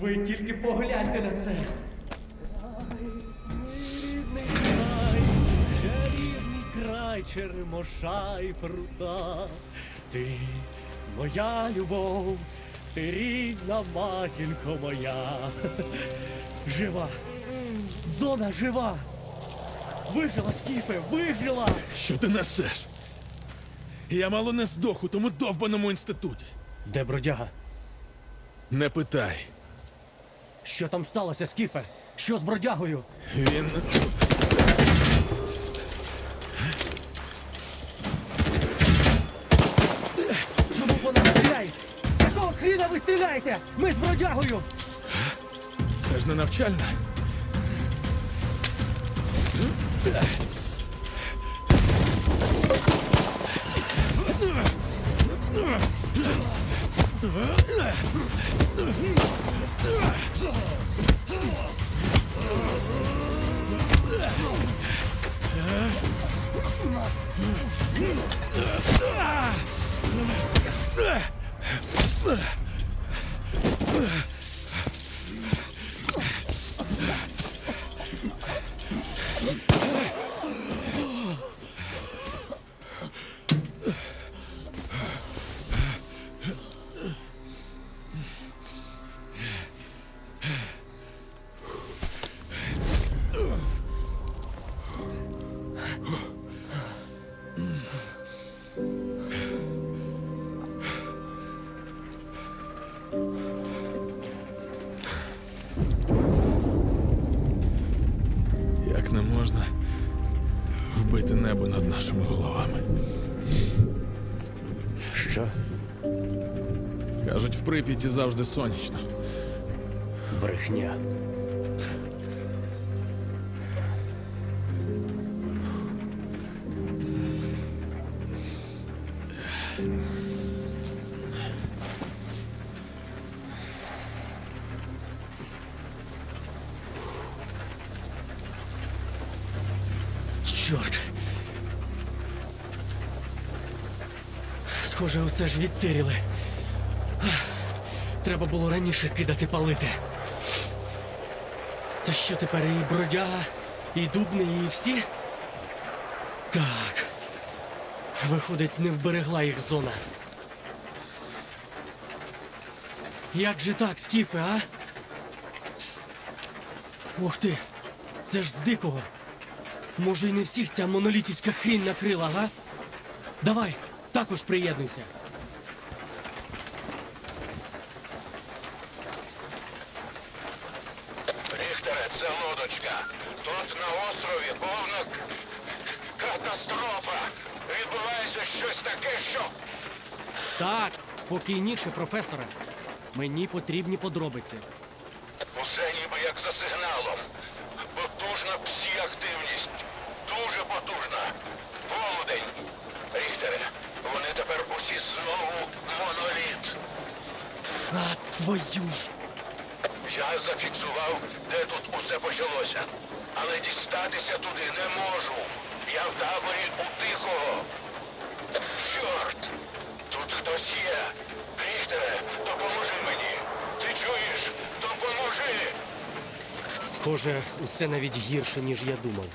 Ви тільки погляньте на це. Край, черемоша і прута. Ти моя любов, ти рідна матінко моя. Жива. Зона жива. Вижила, Скіфе, вижила. Що ти несеш? Я мало не здох у тому довбаному інституті. Де бродяга? Не питай. Що там сталося, Скіфе? Що з бродягою? Він. Чому нас стріляють? З якого хріна ви стріляєте? Ми з бродягою! Це ж не навчальна. Як не можна вбити небо над нашими головами. Що? Кажуть, в Прип'яті завжди сонячно. Брехня. Чорт. Схоже, усе ж відсиріли. Треба було раніше кидати палити. Це що тепер і бродяга, і дубний, і всі? Так. Виходить, не вберегла їх зона. Як же так, Скіфе, а? Ух ти! Це ж з дикого. Може, і не всіх ця монолітівська хрінь накрила, га? Давай, також приєднуйся. Ріхтере, це лодочка. Тут на острові повна катастрофа. Відбувається щось таке, що. Так, спокійніше, професоре. Мені потрібні подробиці. Усе ніби як за сигналом. Потужна псі-активність. Дуже потужна. Полудень. Ріхтере, вони тепер усі знову моноліт. А, твою ж! Я зафіксував, де тут усе почалося. Але дістатися туди не можу. Я в таборі у тихого. Чорт! Тут хтось є. Ріхтере, допоможи мені. Ти чуєш? Допоможи! Схоже, усе навіть гірше, ніж я думав.